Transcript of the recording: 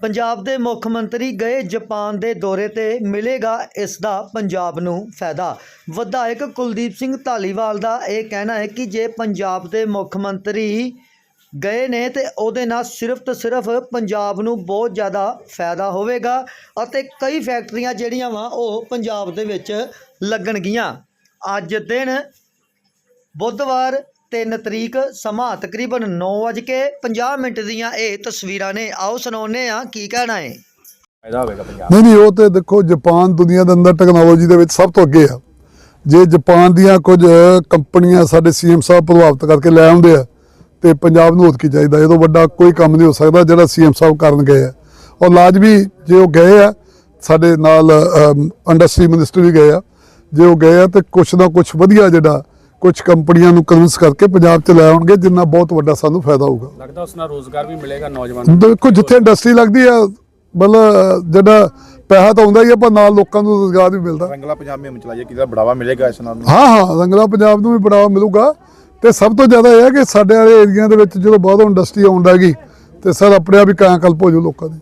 ਪੰਜਾਬ ਦੇ ਮੁੱਖ ਮੰਤਰੀ ਗਏ ਜਾਪਾਨ ਦੇ ਦੌਰੇ ਤੇ ਮਿਲੇਗਾ ਇਸ ਦਾ ਪੰਜਾਬ ਨੂੰ ਫਾਇਦਾ। ਵਿਧਾਇਕ ਕੁਲਦੀਪ ਸਿੰਘ ਢਾਲੀਵਾਲ ਦਾ ਇਹ ਕਹਿਣਾ ਹੈ ਕਿ ਜੇ ਪੰਜਾਬ ਦੇ ਮੁੱਖ ਮੰਤਰੀ ਗਏ ਨੇ ਤੇ ਉਹਦੇ ਨਾਲ ਸਿਰਫ ਤੇ ਸਿਰਫ ਪੰਜਾਬ ਨੂੰ ਬਹੁਤ ਜ਼ਿਆਦਾ ਫਾਇਦਾ ਹੋਵੇਗਾ ਅਤੇ ਕਈ ਫੈਕਟਰੀਆਂ ਜਿਹੜੀਆਂ ਵਾ ਉਹ ਪੰਜਾਬ ਦੇ ਵਿੱਚ ਲੱਗਣਗੀਆਂ। ਅੱਜ ਦਿਨ ਬੁੱਧਵਾਰ 3 ਤਰੀਕ ਸਮਾਂ ਤਕਰੀਬਨ 9:50 ਮਿੰਟ ਦੀਆਂ ਇਹ ਤਸਵੀਰਾਂ ਨੇ। ਆਓ ਸੁਣਾਉਂਦੇ ਆ ਕੀ ਕਹਿਣਾ ਹੈ। ਫਾਇਦਾ ਹੋਵੇਗਾ ਪੰਜਾਬ ਨਹੀਂ ਨਹੀਂ ਉਹ ਤੇ ਦੇਖੋ ਜਾਪਾਨ ਦੁਨੀਆ ਦੇ ਅੰਦਰ ਟੈਕਨੋਲੋਜੀ ਦੇ ਵਿੱਚ ਸਭ ਤੋਂ ਅੱਗੇ ਆ। ਜੇ ਜਾਪਾਨ ਦੀਆਂ ਕੁਝ ਕੰਪਨੀਆਂ ਸਾਡੇ ਸੀਐਮ ਸਾਹਿਬ ਪ੍ਰਭਾਵਿਤ ਕਰਕੇ ਲੈ ਆਉਂਦੇ ਆ ਤੇ ਪੰਜਾਬ ਨੂੰ ਹੋਰ ਕੀ ਚਾਹੀਦਾ? ਇਹ ਤੋਂ ਵੱਡਾ ਕੋਈ ਕੰਮ ਨਹੀਂ ਹੋ ਸਕਦਾ ਜਿਹੜਾ ਸੀਐਮ ਸਾਹਿਬ ਕਰਨ ਗਏ ਆ। ਔਰ ਲਾਜ਼ਮੀ ਜੇ ਉਹ ਗਏ ਆ ਸਾਡੇ ਨਾਲ ਇੰਡਸਟਰੀ ਮਿਨਿਸਟਰ ਵੀ ਗਏ ਆ। ਜੇ ਉਹ ਗਏ ਆ ਤੇ ਕੁਛ ਨਾ ਕੁਛ ਵਧੀਆ ਜਿਹੜਾ ਕੁਝ ਕੰਪਨੀਆਂ ਨੂੰ ਕਨਵਿੰਸ ਕਰਕੇ ਪੰਜਾਬ 'ਚ ਲੈ ਆਉਣਗੇ ਜਿੰਨਾ ਬਹੁਤ ਵੱਡਾ ਸਾਨੂੰ ਫਾਇਦਾ ਹੋਊਗਾ। ਲੱਗਦਾ ਉਸ ਨਾਲ ਰੋਜ਼ਗਾਰ ਵੀ ਮਿਲੇਗਾ ਨੌਜਵਾਨਾਂ ਨੂੰ। ਦੇਖੋ ਜਿੱਥੇ ਇੰਡਸਟਰੀ ਲੱਗਦੀ ਆ ਮਤਲਬ ਜਿਹੜਾ ਪੈਸਾ ਤਾਂ ਆਉਂਦਾ ਹੀ ਆ ਪਰ ਨਾਲ ਲੋਕਾਂ ਨੂੰ ਰੋਜ਼ਗਾਰ ਵੀ ਮਿਲਦਾ। ਰੰਗਲਾ ਪੰਜਾਬ ਮੁਹਿੰਮ ਚਲਾਈਏ ਕਿਹਦਾ ਬੜਾਵਾ ਮਿਲੇਗਾ ਇਸ ਨਾਲ? ਹਾਂ ਹਾਂ ਰੰਗਲਾ ਪੰਜਾਬ ਨੂੰ ਵੀ ਬੜਾਵਾ ਮਿਲੂਗਾ। ਤੇ ਸਭ ਤੋਂ ਜ਼ਿਆਦਾ ਇਹ ਹੈ ਕਿ ਸਾਡੇ ਵਾਲੇ ਏਰੀਆ ਦੇ ਵਿੱਚ ਜਦੋਂ ਬਾਹਰੋਂ ਇੰਡਸਟਰੀ ਆਉਣ ਲੱਗੀ ਤੇ ਸਰ ਆਪਣੇ ਆਪ ਹੀ ਕਾਇਆ ਕਲਪ ਹੋ ਜਾਊ ਲੋਕਾਂ ਦੀ।